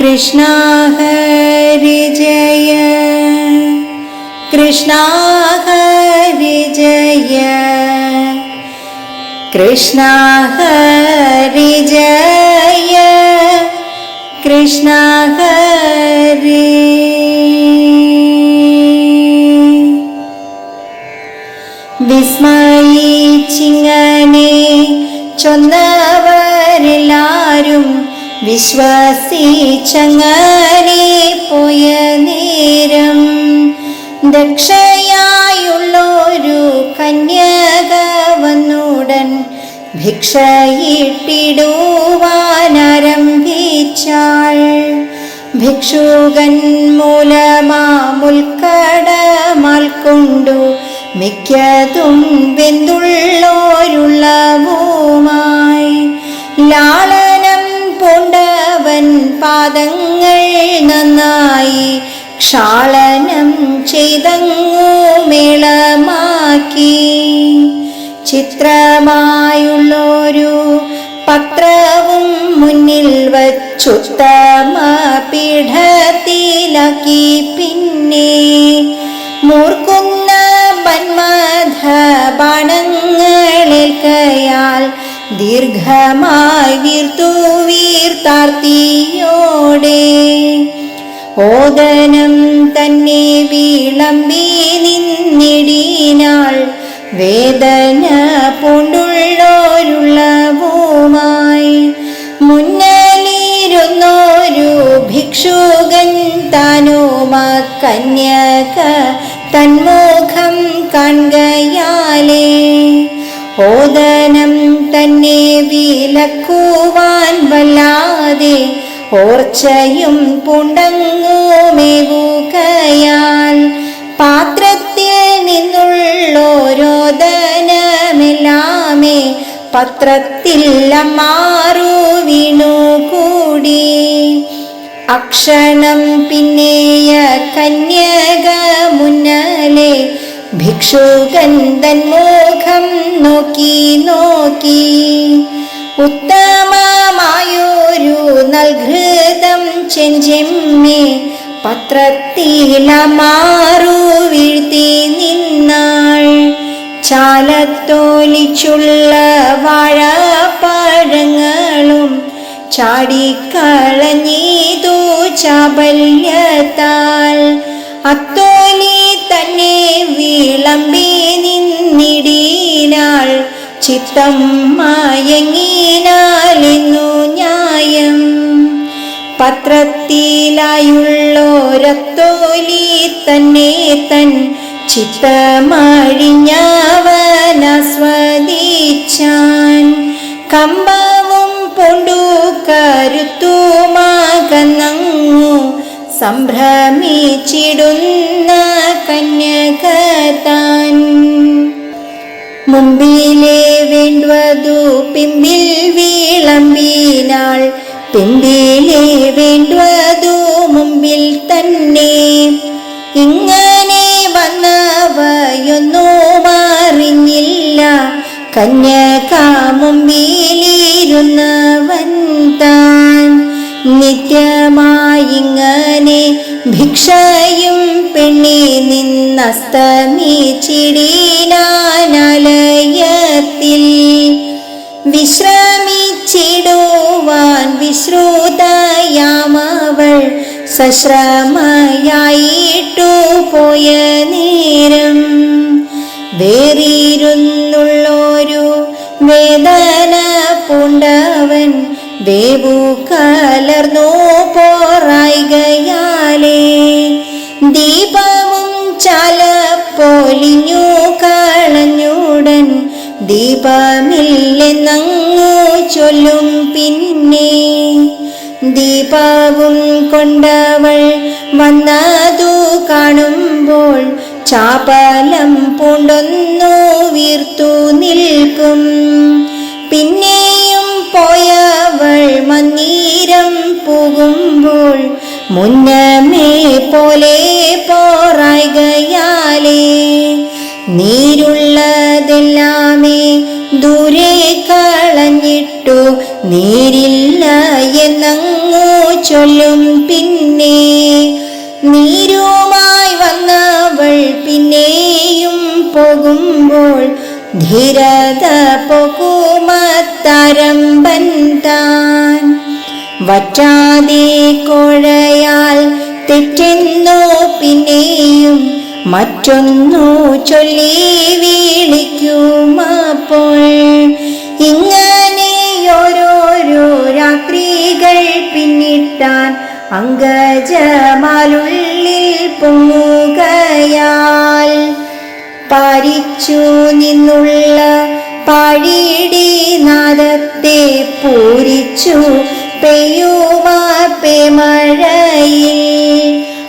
കൃഷ്ണ ഹരി ജയ. കൃഷ്ണ ഹരി ജയ. കൃഷ്ണ ഹരി ജയ. കൃഷ്ണ ഹരി. വിസ്മയിച്ചിങ്ങനെ ചൊന്നവരെല്ലാരും വിശ്വസിച്ചങ്ങനെ പോയ നേരം ദക്ഷയായുള്ളൊരു കന്യക വന്നുടൻ ഭിക്ഷയിട്ടിടുവാനാരംഭിച്ചാൾ. ഭിക്ഷുകൻ മൂലമാമുൽക്കടമാൽ കൊണ്ടു മിക്കതും വെന്തുള്ളോരുള്ളവുമായി. ലാളനം പാദങ്ങൾ നന്നായി ക്ഷാളനം ചെയ്തങ്ങു മേളമാക്കി. ചിത്രമായുള്ളൊരു പത്രവും മുന്നിൽ വച്ചുത്തമ പീഠത്തിലാക്കി. പിന്നെ മൂർക്കുന്ന മന്മഥ ബാണങ്ങളേൽക്കയാൽ ദീർഘമായി വീർത്തു വീർത്താർത്തിയോടെ ഓദനം തന്നെ വിളമ്പി നിന്നിടിനാൾ വേദന പൂണ്ടുള്ളോരുള്ളവുമായി. മുന്നലിരുന്നോരു ഭിക്ഷുകൻ താനുമ കന്യക തന്മുഖം കാണുകയാലേ. ഓദനം തന്നെ വിലക്കുവാൻ വല്ലാതെ ഓർച്ചയും പുണ്ടങ്ങുമേവുകയാൽ പാത്രത്തിൽ നിന്നുള്ളോരോദനമെല്ലാമേ പത്രത്തിൽ മാറു വീണു കൂടി. അക്ഷണം പിന്നെയ കന്യക മുന്നലെ ഭിക്ഷുകൻ മുഖം നോക്കി നോക്കി. ഉത്തമമായൊരു നൽഘൃതം ചെഞ്ചെമ്മേ പത്രത്തിലമാറു വീഴ്ത്തി നിന്നാൾ. ചാലത്തോലിച്ചുള്ള വാഴപ്പഴങ്ങളും ചാടിക്കളഞ്ഞീതു ചാബല്യത്താൽ. അത്തോലി തന്നെ വിളമ്പി നിന്നിടീനാൾ ചിത്തം മായങ്ങീനാലെന്നു ന്യായം. പത്രത്തിലായുള്ളോരത്തോലി തന്നെ തൻ ചിത്തമഴിഞ്ഞവനസ്വദിച്ചാൻ കമ്പവും പൊണ്ടു കരുത്തുമാകന്നങ്ങു സംഭ്രമിച്ചിടുന്ന കന്യക താൻ മുമ്പിലെ വേണ്ടതു പിമ്പിൽ വിളമ്പിനാൾ പിമ്പിലെ വേണ്ടതു മുമ്പിൽ തന്നെ. ഇങ്ങനെ വന്നവയൊന്നും അറിഞ്ഞില്ല കന്യക മുമ്പിലിരുന്നവൻ താൻ. നിത്യമായിങ്ങനെ ഭിക്ഷയും പെണ്ണി നിന്നസ്തമിച്ചിടീനാലയത്തിൽ വിശ്രമിച്ചിടുവാൻ വിശ്രുതയാമവൾ സശ്രമയായിട്ടു പോയ നേരം. വേറിരുന്നുള്ളൊരു വേദന പൂണ്ടവൻ വേവു കലർന്നു പോറായികയാലേ. ദീപവും ചാല പൊലിഞ്ഞു കളഞ്ഞുടൻ ദീപമില്ലെന്നങ്ങു ചൊല്ലും പിന്നെ. ദീപവും കൊണ്ടവൾ വന്നതു കാണുമ്പോൾ ചാപലം പൂണ്ടൊന്നു വീർത്തു നിൽക്കും. പിന്നെയും പോയവൾ മന്നീരം പോകുമ്പോൾ മുന്നമേ പോലെ പോറായികയാലേ. നീരുള്ളതെല്ലാമേ ദൂരെ കളഞ്ഞിട്ടു നീരില്ല എന്നങ്ങു ചൊല്ലും പിന്നെ. നീരുമായി വന്നവൾ പിന്നെയും പോകുമ്പോൾ ധീരത പോകുമത്തരമ്പൻ താൻ വറ്റാതെ കോഴയാൽ തെറ്റെന്നോ പിന്നെയും മറ്റൊന്നു ചൊല്ലി വിളിക്കുമപ്പോൾ ഇങ്ങനെ ഓരോരോ രാത്രികൾ പിന്നിട്ടാൻ അങ്കജമാലുള്ളിൽ പൊങ്ങുകയാൽ പാരിച്ചു നിന്നുള്ള പാഴിടി നാദത്തെ പൂരിച്ചു പെയ്യുമാ പേമഴയിൽ.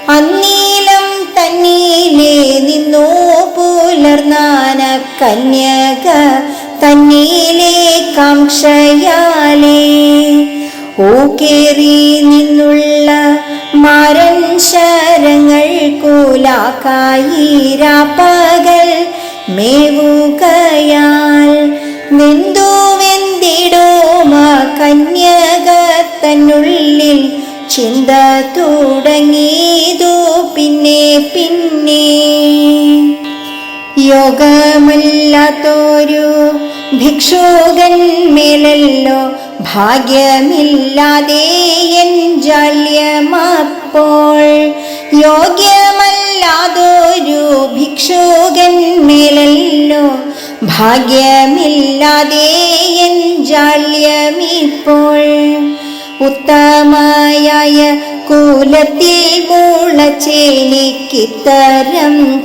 അന്നീലം തന്നീലേ നിന്നു പുലർന്നാന കന്യക തന്നീലേ കാംക്ഷയാലേ. ഓക്കേറി നിന്നുള്ള മരൻ ശരങ്ങൾ കൂലാക്കായി രാപ്പകൽ മേവുകയാൽ വെന്തു വെന്തിടുമ കന്യക തന്നുള്ളിൽ ചിന്ത തുടങ്ങിയതു പിന്നെ പിന്നെ. യോഗമല്ലാത്തൊരു ഭിക്ഷുകൻ മേലല്ലോ ഭാഗ്യമില്ലാതെ എൻ ജാല്യമപ്പോൾ. യോഗ്യമല്ലാതൊരു ഭിക്ഷുകൻ മേലല്ലോ. ഭാഗ്യമില്ലാതെ എൻ ജാല്യമിപ്പോൾ ഉത്തമയായ കൂലത്തിൽ മുളച്ചേനിക്കിത്തരം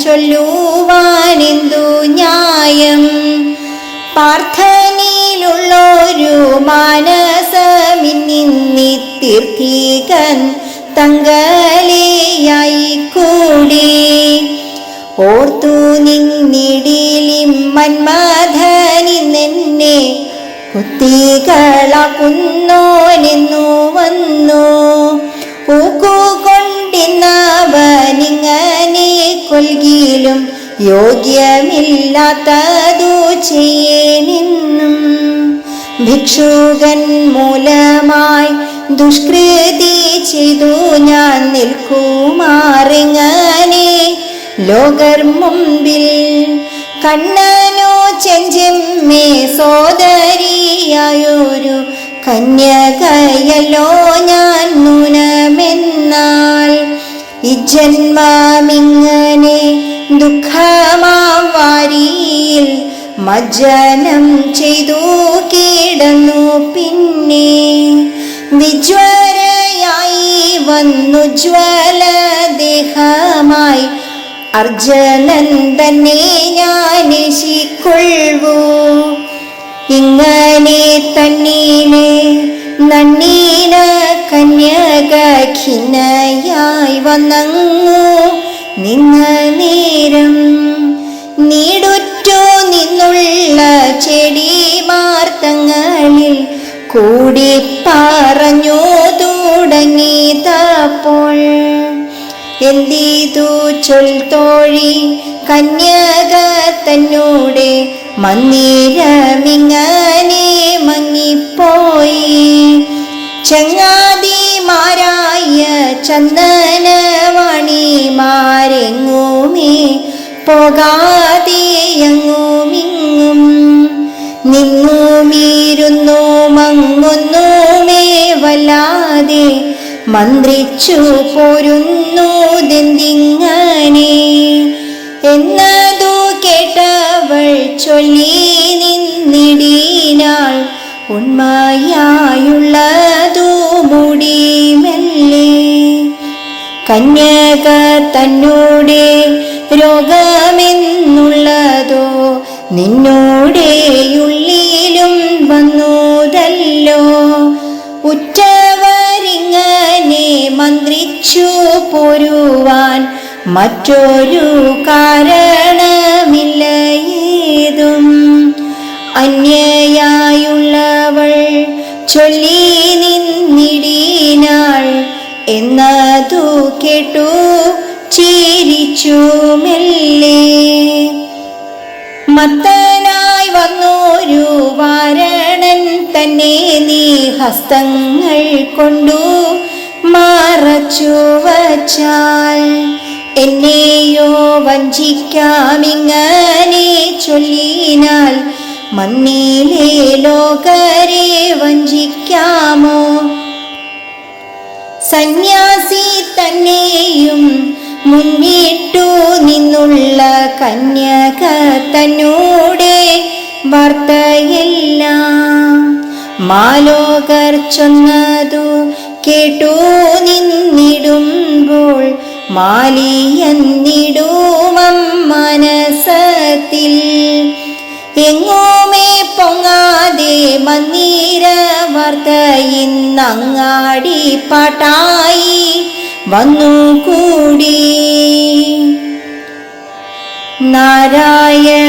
ചൊല്ലുവാനെന്തു ന്യായം? പാർത്ഥനയിലുള്ളൊരു മാനസമിന്നി തീർത്ഥികൻ തങ്കലയായി കൂടി ഓർത്തു നിന്നിടിലിം മന്മഥനി നിന്നെ കുത്തികളാക്കുന്നോനെന്നു വന്നു. ൂക്കുകൊണ്ടിന്നവനിങ്ങനെ കൊൽകിയിലും യോഗ്യമില്ലാത്തതു ചെയ്യേനെന്നും. ഭിക്ഷുകൻ മൂലമായി ദുഷ്കൃതി ചെയ്തു ഞാൻ നിൽക്കുമാറിങ്ങനെ. ലോകർ മുമ്പിൽ കണ്ണനോ ചെഞ്ചെമ്മേ സോദരിയായൊരു കന്യകയല്ലോ ഞാൻ നുനമെന്നാൽ. ഇജന്മാമിങ്ങനെ ദുഃഖമാവാരിയിൽ മജ്ജനം ചെയ്തു കിടന്നു പിന്നെ. വിജ്വരയായി വന്നു ജ്വലദേഹമായി. അർജുനൻ തന്നെ ഞാനിശിക്കൊള്ളൂ ഇങ്ങനെ തന്നീനെ നന്നീന കന്യക ഖിന്നയായി വന്നങ്ങു. നിന്ന നേരം നീടുറ്റു നിന്നുള്ള ചെടിമാർത്തങ്ങളിൽ കൂടി പറഞ്ഞു തുടങ്ങിയതപ്പോൾ എന്തിതു ചൊൽത്തോഴി കന്യക തന്നോടെ മന്ദിരമിങ്ങനെ മങ്ങിപ്പോയി. ചങ്ങാതിമാരായ ചന്ദനവാണിമാരെങ്ങുമേ പോകാതെയങ്ങുമിങ്ങും നിന്നുമീരുന്നു മങ്ങുന്നുമേ വല്ലാതെ. മന്ത്രിച്ചു പോരുന്നു ദന്തിങ്ങനെ. എന്നതു കേട്ടവൾ ചൊല്ലി നിന്നിടീനാൾ. ഉണ്മയായുള്ളതു മുടി മെല്ലെ കന്യക തന്നോടെ രോഗമെന്നുള്ളതോ നിന്നോടെയുള്ളിലും പോരുവാൻ മറ്റൊരു കാരണമില്ല ഏതും അന്യയായുള്ളവൾ ചൊല്ലി നിന്നിടീനാൾ എന്നതു കേട്ടു ചിരിച്ചു മെല്ലെ മത്തനായി വന്നൊരു വാരണൻ തന്നെ നീ ഹസ്തങ്ങൾ കൊണ്ടു മറച്ചു വച്ചാൽ എന്നെയോ വഞ്ചിക്കാമിങ്ങനെ ചൊല്ലിനാൽ മണ്ണിലെ ലോകരെ വഞ്ചിക്കാമോ? സന്യാസി തന്നെയും മുന്നിട്ടു നിന്നുള്ള കന്യക തന്നൂടെ വാർത്തയെല്ലാം മാലോകർ ചൊന്നതു കേട്ടു നിന്നിടുമ്പോൾ മാലിയെന്നിടുമം മനസത്തിൽ. എങ്ങോമേ പൊങ്ങാതെ മന്നീര വാർത്ത പാട്ടായി വന്നു കൂടി. നാരായണ